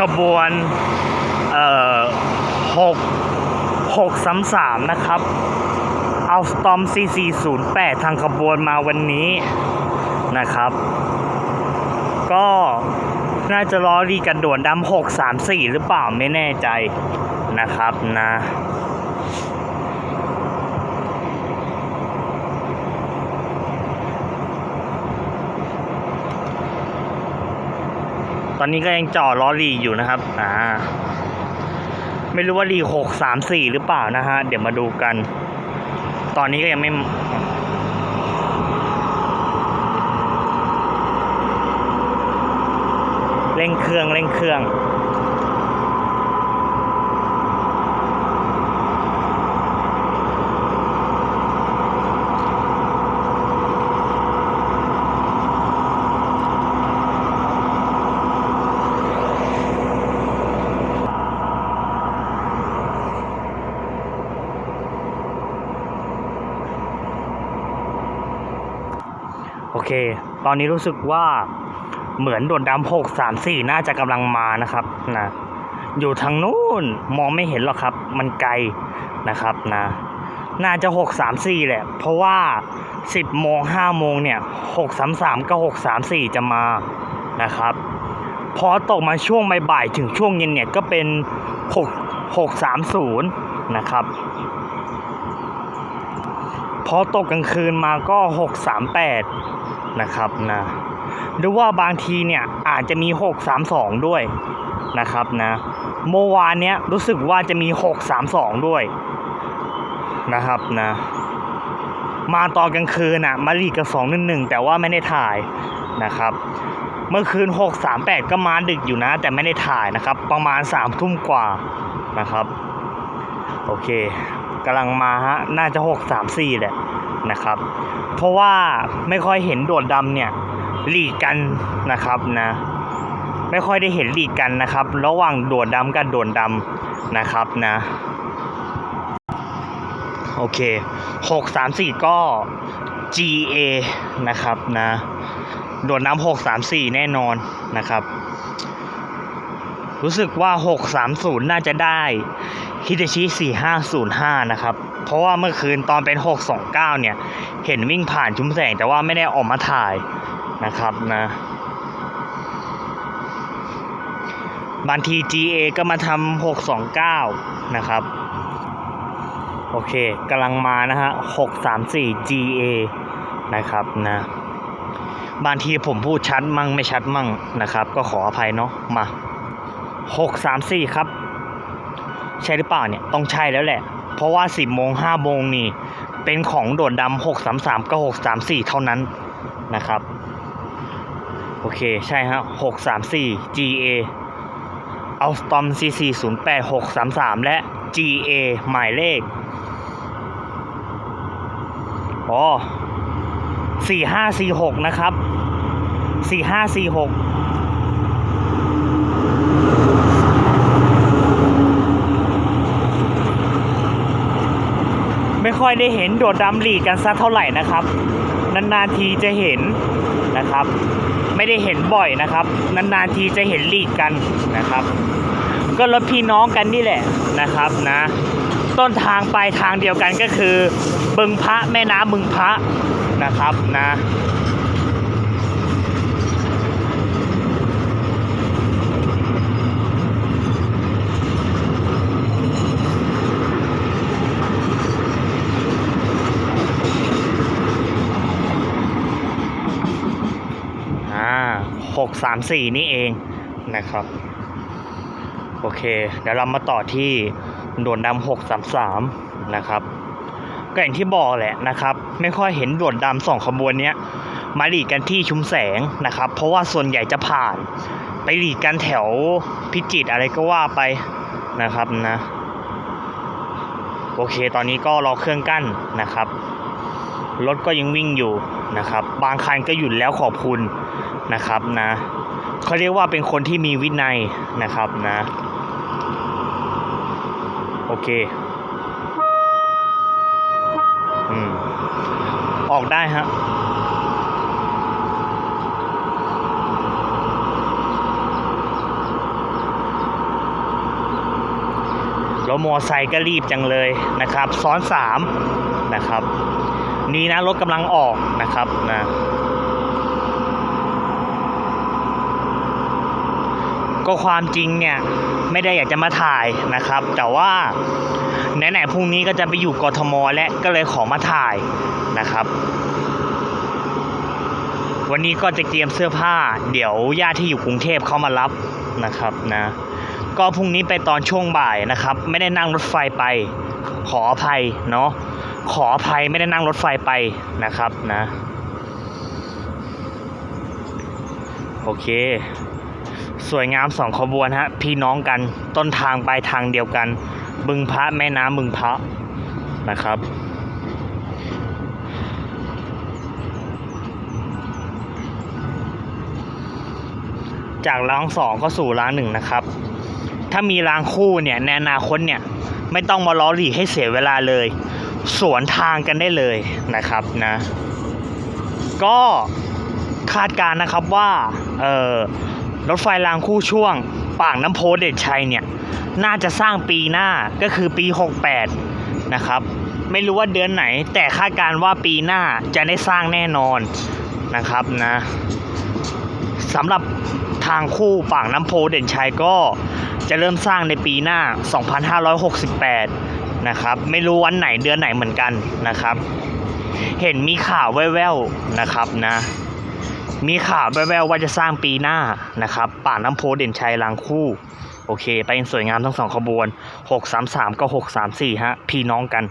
ขบวนเอ่อหกหกสามสามนะครับเอาสตอม 4408 ทางขบวนมาวันนี้นะครับ ก็น่าจะล้อรีกันด่วนดำ634 หรือเปล่าไม่แน่ใจนะครับนะ ตอนนี้ก็ยังจอดล้อรีอยู่นะครับ อ่า ไม่รู้ว่ารีหกสามสี่หรือเปล่านะฮะ เดี๋ยวมาดูกัน ตอนนี้ก็ยังไม่เร่งเครื่องเร่งเครื่อง โอเค ตอนนี้รู้สึกว่าเหมือนโดดดำหกสามสี่น่าจะกำลังมานะครับนะอยู่ทางนู้นมองไม่เห็นหรอกครับ มันไกลนะครับนะน่าจะหกสามสี่แหละ เพราะว่าสิบโมงห้าโมงเนี่ยหกสามสามกับหกสามสี่จะมานะครับ พอตกมาช่วงบ่ายถึงช่วงเย็นเนี่ยก็เป็นหกหกสามศูนย์นะครับ พอตกกลางคืนมาก็ 638 นะครับนะหรือว่าบางทีเนี่ยอาจจะมี 632 ด้วยนะครับนะเมื่อวานเนี้ยรู้สึกว่าจะมี 632 ด้วยนะครับนะมาตอนกลางคืนอะมาลีกกับ211 แต่ว่าไม่ได้ถ่ายนะครับ เมื่อคืน 638 ก็มาดึกอยู่นะ แต่ไม่ได้ถ่ายนะครับ ประมาณ3ทุ่มกว่านะครับโอเคกำลังมาฮะน่าจะ 6 3 4แหละนะครับ เพราะว่าไม่ค่อยเห็นโดดดำเนี่ยหลีกกันนะครับนะไม่ค่อยได้เห็นหลีกกันนะครับ ระหว่างโดดดำกับโดดดำนะครับนะโอเค6 3 4ก็ GA นะครับนะโดดน้ำ6 3 4แน่นอนนะครับ รู้สึกว่า630น่าจะได้ฮิเดชิ4505นะครับ เพราะว่าเมื่อคืนตอนเป็น 629 เนี่ย เห็นวิ่งผ่านชุมแสงแต่ว่าไม่ได้ออกมาถ่ายนะครับนะบางที GA ก็มาทำ629 นะครับ โอเคกำลังมานะฮะ 634 GA นะครับนะบางทีผมพูดชัดมั่งไม่ชัดมั่งนะครับ ก็ขออภัยเนาะมาหกสามสี่ครับ ใช่หรือเปล่าเนี่ย ต้องใช่แล้วแหละ เพราะว่า 10โมง5โมงนี่ เป็นของโดดดำ633กับ634 เท่านั้นนะครับ โอเค ใช่ฮะ634 GA เอาสตอม CC 08 633 และ GA หมายเลขอ๋อ4546 นะครับ 4546 ค่อยได้เห็นโดดดำหลีกกันสักเท่าไหร่นะครับ นานๆทีจะเห็นนะครับ ไม่ได้เห็นบ่อยนะครับ นานๆทีจะเห็นหลีกกันนะครับ ก็รถพี่น้องกันนี่แหละนะครับนะ ต้นทางปลายทางเดียวกันก็คือบึงพระแม่น้ำบึงพระนะครับนะ 634 นี่เองนะครับ โอเค เดี๋ยวเรามาต่อที่ด่วนดำ633 นะครับ ก็อย่างที่บอกแหละนะครับ ไม่ค่อยเห็นด่วนดำสองขบวนนี้มาหลีกกันที่ชุมแสงนะครับ เพราะว่าส่วนใหญ่จะผ่าน ไปหลีกกันแถวพิจิตอะไรก็ว่าไปนะครับนะ โอเค ตอนนี้ก็รอเครื่องกั้นนะครับ รถก็ยังวิ่งอยู่นะครับ บางคันก็หยุดแล้วขอบคุณนะครับนะเขาเรียกว่าเป็นคนที่มีวินัยนะครับนะโอเคอืมออกได้ฮะรถมอไซค์ก็รีบจังเลยนะครับ ซ้อนสามนะครับ นี่นะรถกำลังออกนะครับนะก็ความจริงเนี่ยไม่ได้อยากจะมาถ่ายนะครับ แต่ว่าไหนๆพรุ่งนี้ก็จะไปอยู่กทมและก็เลยขอมาถ่ายนะครับ วันนี้ก็จะเตรียมเสื้อผ้า เดี๋ยวญาติที่อยู่กรุงเทพเขามารับนะครับนะก็พรุ่งนี้ไปตอนช่วงบ่ายนะครับ ไม่ได้นั่งรถไฟไปขออภัยเนาะ ขออภัยไม่ได้นั่งรถไฟไปนะครับนะ โอเค สวยงามสองขบวนฮะ พี่น้องกันต้นทางปลายทางเดียวกัน บึงพระแม่น้ำบึงพระนะครับจากรางสองเข้าสู่รางหนึ่งนะครับ ถ้ามีรางคู่เนี่ยในอนาคตเนี่ย ไม่ต้องมาล้อหลีกให้เสียเวลาเลย สวนทางกันได้เลยนะครับนะ ก็คาดการนะครับว่าเออรถไฟรางคู่ช่วงปากน้ำโพเดชชัยเนี่ย น่าจะสร้างปีหน้าก็คือปี 68 นะครับ ไม่รู้ว่าเดือนไหน แต่คาดการว่าปีหน้าจะได้สร้างแน่นอนนะครับนะสำหรับทางคู่ปากน้ำโพเด่นชัยก็จะเริ่มสร้างในปีหน้า 2568 นะครับ ไม่รู้วันไหนเดือนไหนเหมือนกันนะครับ เห็นมีข่าวแว่วๆนะครับนะ มีข่าวแว่วๆว่าจะสร้างปีหน้านะครับ ป่าน้ำโพเด่นชัยรางคู่โอเค ไปสวยงามทั้งสองขบวน 633กับ634 ฮะ พี่น้องกัน